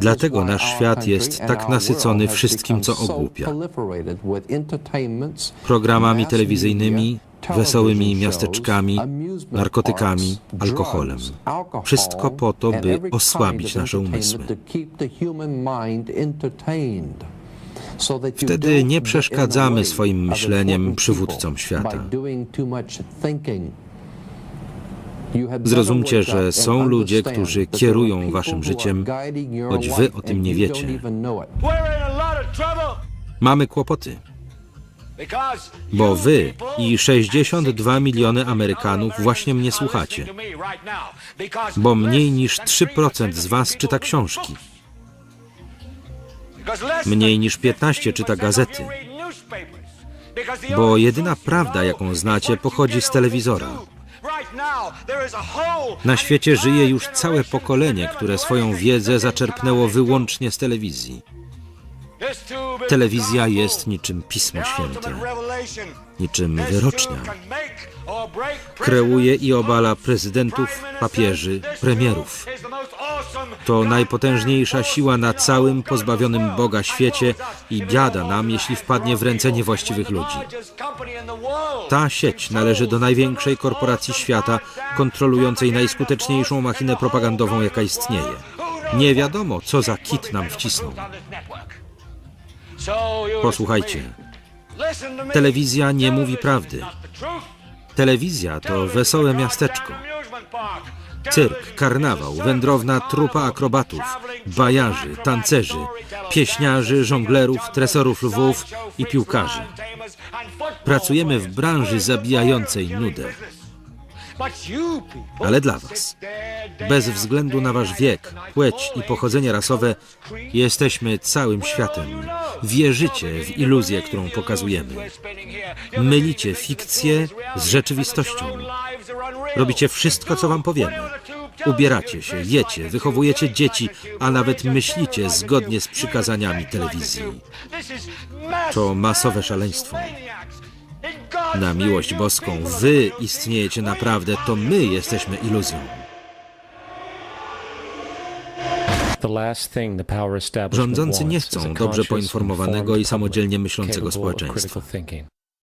Dlatego nasz świat jest tak nasycony wszystkim, co ogłupia. Programami telewizyjnymi, wesołymi miasteczkami, narkotykami, alkoholem. Wszystko po to, by osłabić nasze umysły. Wtedy nie przeszkadzamy swoim myśleniem przywódcom świata. Zrozumcie, że są ludzie, którzy kierują waszym życiem, choć wy o tym nie wiecie. Mamy kłopoty, bo wy i 62 miliony Amerykanów właśnie mnie słuchacie, bo mniej niż 3% z was czyta książki, mniej niż 15 czyta gazety, bo jedyna prawda, jaką znacie, pochodzi z telewizora. Na świecie żyje już całe pokolenie, które swoją wiedzę zaczerpnęło wyłącznie z telewizji. Telewizja jest niczym Pismo Święte, niczym wyrocznia. Kreuje i obala prezydentów, papieży, premierów. To najpotężniejsza siła na całym pozbawionym Boga świecie i biada nam, jeśli wpadnie w ręce niewłaściwych ludzi. Ta sieć należy do największej korporacji świata, kontrolującej najskuteczniejszą machinę propagandową, jaka istnieje. Nie wiadomo, co za kit nam wcisnął. Posłuchajcie, telewizja nie mówi prawdy. Telewizja to wesołe miasteczko. Cyrk, karnawał, wędrowna trupa akrobatów, bajarzy, tancerzy, pieśniarzy, żonglerów, tresorów lwów i piłkarzy. Pracujemy w branży zabijającej nudę. Ale dla Was, bez względu na Wasz wiek, płeć i pochodzenie rasowe, jesteśmy całym światem. Wierzycie w iluzję, którą pokazujemy. Mylicie fikcję z rzeczywistością. Robicie wszystko, co Wam powiemy. Ubieracie się, jecie, wychowujecie dzieci, a nawet myślicie zgodnie z przykazaniami telewizji. To masowe szaleństwo. Na miłość boską, Wy istniejecie naprawdę, to my jesteśmy iluzją. Rządzący nie chcą dobrze poinformowanego i samodzielnie myślącego społeczeństwa.